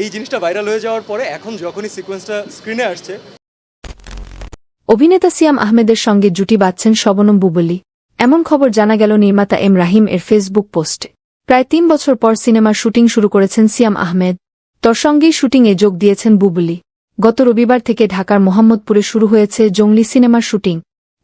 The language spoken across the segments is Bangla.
এই জিনিসটা ভাইরাল হয়ে যাওয়ার পরে এখন যখনই সিকোয়েন্সটা স্ক্রিনে আসছে। অভিনেতা সিয়াম আহমেদের সঙ্গে জুটি বাঁধছেন শবনম বুবলি। এমন খবর জানা গেল নির্মাতা এম রাহিম এর ফেসবুক পোস্টে। প্রায় তিন বছর পর সিনেমার শুটিং শুরু করেছেন সিয়াম আহমেদ। তোর সঙ্গেই শুটিংয়ে যোগ দিয়েছেন বুবলি। গত রবিবার থেকে ঢাকার মোহাম্মদপুরে শুরু হয়েছে জঙ্গলি সিনেমার শুটিং।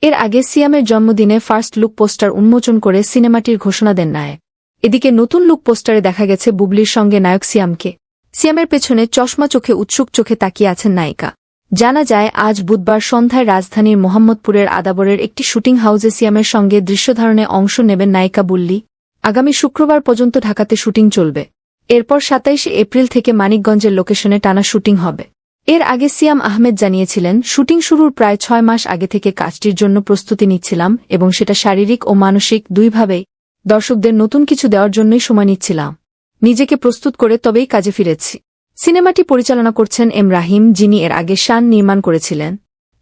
এর আগে সিয়ামের জন্মদিনে ফার্স্ট লুক পোস্টার উন্মোচন করে সিনেমাটির ঘোষণা দেন নায়ক। এদিকে নতুন লুক পোস্টারে দেখা গেছে বুবলির সঙ্গে নায়ক সিয়ামকে। সিয়ামের পেছনে চশমা চোখে উৎসুক চোখে তাকিয়ে আছেন নায়িকা। জানা যায়, আজ বুধবার সন্ধ্যায় রাজধানীর মোহাম্মদপুরের আদাবরের একটি শুটিং হাউসে সিয়ামের সঙ্গে দৃশ্যধারণে অংশ নেবেন নায়িকা বুল্লি। আগামী শুক্রবার পর্যন্ত ঢাকাতে শুটিং চলবে। এরপর সাতাইশে এপ্রিল থেকে মানিকগঞ্জের লোকেশনে টানা শুটিং হবে। এর আগে সিয়াম আহমেদ জানিয়েছিলেন, শুটিং শুরুর প্রায় ছয় মাস আগে থেকে কাজটির জন্য প্রস্তুতি নিচ্ছিলাম এবং সেটা শারীরিক ও মানসিক দুইভাবেই। দর্শকদের নতুন কিছু দেওয়ার জন্যই সময় নিচ্ছিলাম। নিজেকে প্রস্তুত করে তবেই কাজে ফিরেছি। সিনেমাটি পরিচালনা করছেন এম রাহিম, যিনি এর আগে শান নির্মাণ করেছিলেন।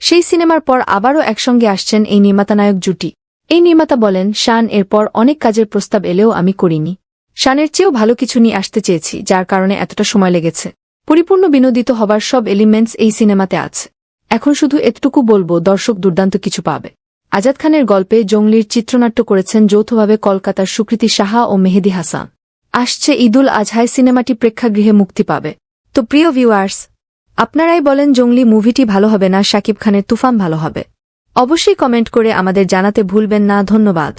সেই সিনেমার পর আবারও একসঙ্গে আসছেন এই নির্মাতানায়ক জুটি। এই নির্মাতা বলেন, শান এরপর অনেক কাজের প্রস্তাব এলেও আমি করিনি। শানের চেয়েও ভালো কিছু নিয়ে আসতে চেয়েছি, যার কারণে এতটা সময় লেগেছে। পরিপূর্ণ বিনোদিত হবার সব এলিমেন্টস এই সিনেমাতে আছে। এখন শুধু এতটুকু বলব, দর্শক দুর্দান্ত কিছু পাবে। আজাদ খানের গল্পে জঙ্গলির চিত্রনাট্য করেছেন যৌথভাবে কলকাতার সুকৃতি সাহা ও মেহেদি হাসান। আসছে ঈদুল আজহায় সিনেমাটি প্রেক্ষাগৃহে মুক্তি পাবে। তো প্রিয় ভিউয়ার্স, আপনারাই বলেন জঙ্গলি মুভিটি ভালো হবে না, শাকিব খানের তুফান ভালো হবে। অবশ্যই কমেন্ট করে আমাদের জানাতে ভুলবেন না, ধন্যবাদ।